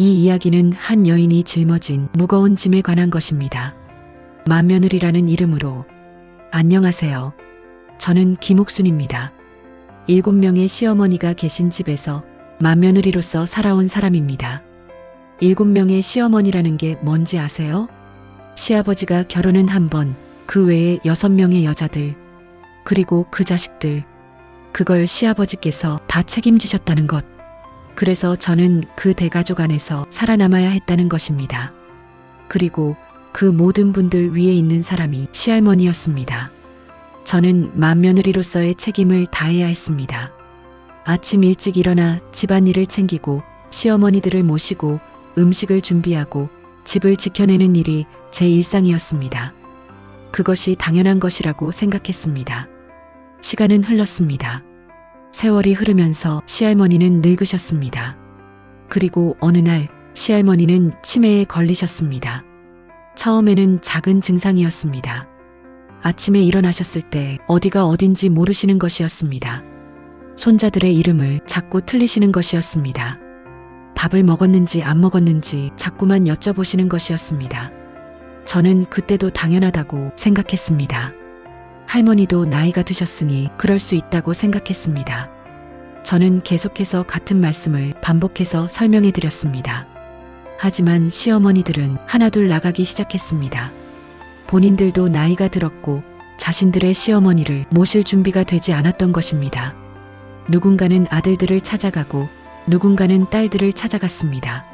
이 이야기는 한 여인이 짊어진 무거운 짐에 관한 것입니다. 맏며느리라는 이름으로 안녕하세요. 저는 김옥순입니다. 일곱 명의 시어머니가 계신 집에서 맏며느리로서 살아온 사람입니다. 일곱 명의 시어머니라는 게 뭔지 아세요? 시아버지가 결혼은 한 번, 그 외에 여섯 명의 여자들, 그리고 그 자식들, 그걸 시아버지께서 다 책임지셨다는 것. 그래서 저는 그 대가족 안에서 살아남아야 했다는 것입니다. 그리고 그 모든 분들 위에 있는 사람이 시할머니였습니다. 저는 맏며느리로서의 책임을 다해야 했습니다. 아침 일찍 일어나 집안일을 챙기고 시어머니들을 모시고 음식을 준비하고 집을 지켜내는 일이 제 일상이었습니다. 그것이 당연한 것이라고 생각했습니다. 시간은 흘렀습니다. 세월이 흐르면서 시할머니는 늙으셨습니다. 그리고 어느 날 시할머니는 치매에 걸리셨습니다. 처음에는 작은 증상이었습니다. 아침에 일어나셨을 때 어디가 어딘지 모르시는 것이었습니다. 손자들의 이름을 자꾸 틀리시는 것이었습니다. 밥을 먹었는지 안 먹었는지 자꾸만 여쭤보시는 것이었습니다. 저는 그때도 당연하다고 생각했습니다. 할머니도 나이가 드셨으니 그럴 수 있다고 생각했습니다. 저는 계속해서 같은 말씀을 반복해서 설명해 드렸습니다. 하지만 시어머니들은 하나둘 나가기 시작했습니다. 본인들도 나이가 들었고 자신들의 시어머니를 모실 준비가 되지 않았던 것입니다. 누군가는 아들들을 찾아가고 누군가는 딸들을 찾아갔습니다.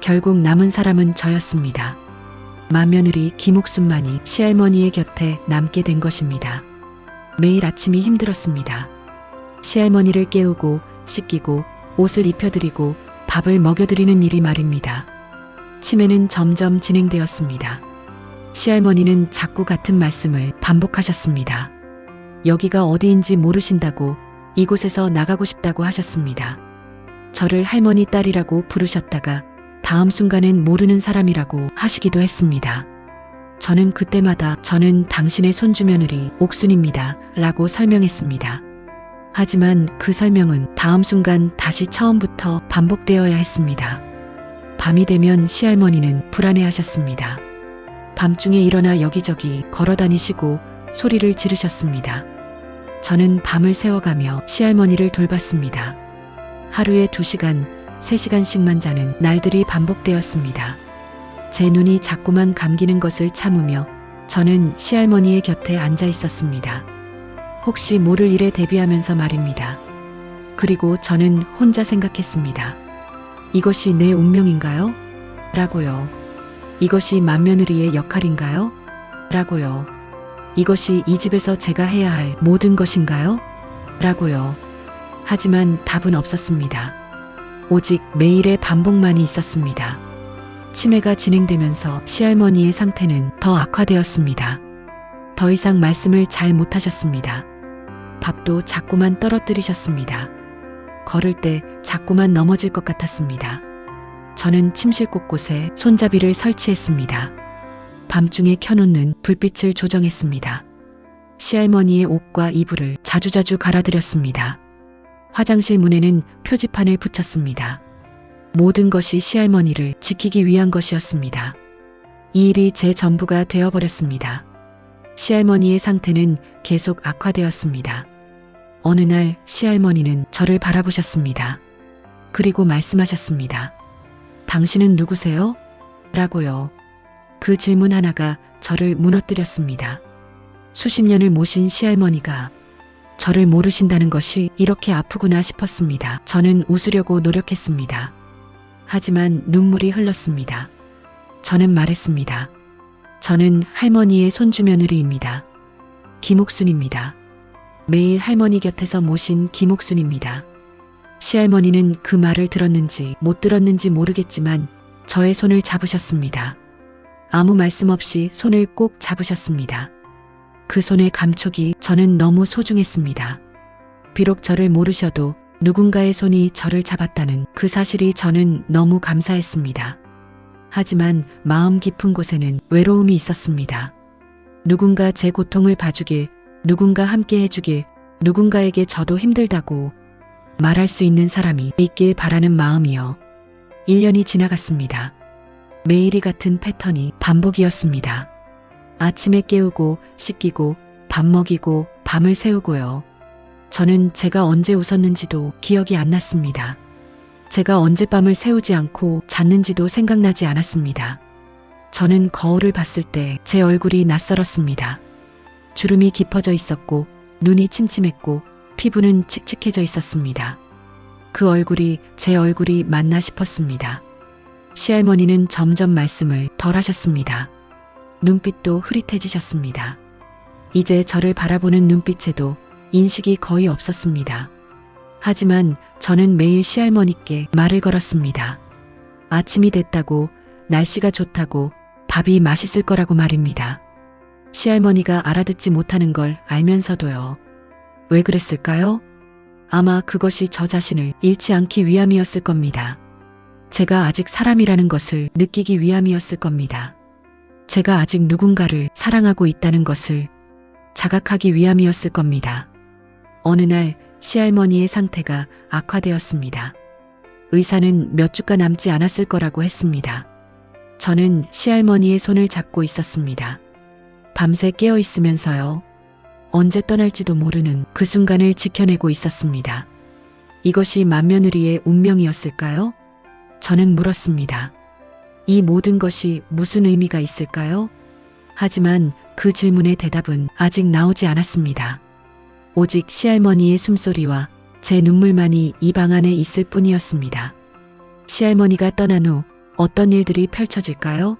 결국 남은 사람은 저였습니다. 맏며느리 김옥순만이 시할머니의 곁에 남게 된 것입니다. 매일 아침이 힘들었습니다. 시할머니를 깨우고 씻기고 옷을 입혀드리고 밥을 먹여드리는 일이 말입니다. 치매는 점점 진행되었습니다. 시할머니는 자꾸 같은 말씀을 반복하셨습니다. 여기가 어디인지 모르신다고 이곳에서 나가고 싶다고 하셨습니다. 저를 할머니 딸이라고 부르셨다가 다음 순간엔 모르는 사람이라고 하시기도 했습니다. 저는 그때마다 저는 당신의 손주며느리 옥순입니다. 라고 설명했습니다. 하지만 그 설명은 다음 순간 다시 처음부터 반복되어야 했습니다. 밤이 되면 시할머니는 불안해 하셨습니다. 밤중에 일어나 여기저기 걸어 다니시고 소리를 지르셨습니다. 저는 밤을 새워가며 시할머니를 돌봤습니다. 하루에 두 시간, 세 시간씩만 자는 날들이 반복되었습니다. 제 눈이 자꾸만 감기는 것을 참으며 저는 시할머니의 곁에 앉아 있었습니다. 혹시 모를 일에 대비하면서 말입니다. 그리고 저는 혼자 생각했습니다. 이것이 내 운명인가요? 라고요. 이것이 맏며느리의 역할인가요? 라고요. 이것이 이 집에서 제가 해야 할 모든 것인가요? 라고요. 하지만 답은 없었습니다. 오직 매일의 반복만이 있었습니다. 치매가 진행되면서 시할머니의 상태는 더 악화되었습니다. 더 이상 말씀을 잘 못하셨습니다. 밥도 자꾸만 떨어뜨리셨습니다. 걸을 때 자꾸만 넘어질 것 같았습니다. 저는 침실 곳곳에 손잡이를 설치했습니다. 밤중에 켜놓는 불빛을 조정했습니다. 시할머니의 옷과 이불을 자주자주 갈아드렸습니다. 화장실 문에는 표지판을 붙였습니다. 모든 것이 시할머니를 지키기 위한 것이었습니다. 이 일이 제 전부가 되어버렸습니다. 시할머니의 상태는 계속 악화되었습니다. 어느 날 시할머니는 저를 바라보셨습니다. 그리고 말씀하셨습니다. 당신은 누구세요? 라고요. 그 질문 하나가 저를 무너뜨렸습니다. 수십 년을 모신 시할머니가 저를 모르신다는 것이 이렇게 아프구나 싶었습니다. 저는 웃으려고 노력했습니다. 하지만 눈물이 흘렀습니다. 저는 말했습니다. 저는 할머니의 손주며느리입니다. 김옥순입니다. 매일 할머니 곁에서 모신 김옥순입니다. 시할머니는 그 말을 들었는지 못 들었는지 모르겠지만 저의 손을 잡으셨습니다. 아무 말씀 없이 손을 꼭 잡으셨습니다. 그 손의 감촉이 저는 너무 소중했습니다. 비록 저를 모르셔도 누군가의 손이 저를 잡았다는 그 사실이 저는 너무 감사했습니다. 하지만 마음 깊은 곳에는 외로움이 있었습니다. 누군가 제 고통을 봐주길, 누군가 함께 해주길, 누군가에게 저도 힘들다고 말할 수 있는 사람이 있길 바라는 마음이요. 1년이 지나갔습니다. 매일이 같은 패턴이 반복이었습니다. 아침에 깨우고 씻기고 밥 먹이고 밤을 새우고요. 저는 제가 언제 웃었는지도 기억이 안 났습니다. 제가 언제 밤을 새우지 않고 잤는지도 생각나지 않았습니다. 저는 거울을 봤을 때 제 얼굴이 낯설었습니다. 주름이 깊어져 있었고 눈이 침침했고 피부는 칙칙해져 있었습니다. 그 얼굴이 제 얼굴이 맞나 싶었습니다. 시할머니는 점점 말씀을 덜 하셨습니다. 눈빛도 흐릿해지셨습니다. 이제 저를 바라보는 눈빛에도 인식이 거의 없었습니다. 하지만 저는 매일 시할머니께 말을 걸었습니다. 아침이 됐다고, 날씨가 좋다고, 밥이 맛있을 거라고 말입니다. 시할머니가 알아듣지 못하는 걸 알면서도요. 왜 그랬을까요? 아마 그것이 저 자신을 잃지 않기 위함이었을 겁니다. 제가 아직 사람이라는 것을 느끼기 위함이었을 겁니다. 제가 아직 누군가를 사랑하고 있다는 것을 자각하기 위함이었을 겁니다. 어느 날 시할머니의 상태가 악화되었습니다. 의사는 몇 주가 남지 않았을 거라고 했습니다. 저는 시할머니의 손을 잡고 있었습니다. 밤새 깨어 있으면서요. 언제 떠날지도 모르는 그 순간을 지켜내고 있었습니다. 이것이 맏며느리의 운명이었을까요? 저는 물었습니다. 이 모든 것이 무슨 의미가 있을까요? 하지만 그 질문의 대답은 아직 나오지 않았습니다. 오직 시할머니의 숨소리와 제 눈물만이 이 방 안에 있을 뿐이었습니다. 시할머니가 떠난 후 어떤 일들이 펼쳐질까요?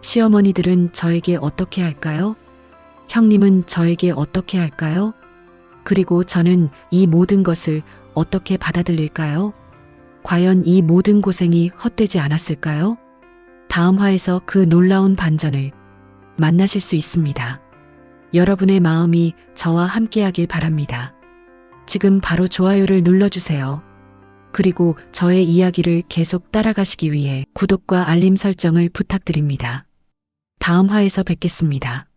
시어머니들은 저에게 어떻게 할까요? 형님은 저에게 어떻게 할까요? 그리고 저는 이 모든 것을 어떻게 받아들일까요? 과연 이 모든 고생이 헛되지 않았을까요? 다음 화에서 그 놀라운 반전을 만나실 수 있습니다. 여러분의 마음이 저와 함께하길 바랍니다. 지금 바로 좋아요를 눌러주세요. 그리고 저의 이야기를 계속 따라가시기 위해 구독과 알림 설정을 부탁드립니다. 다음 화에서 뵙겠습니다.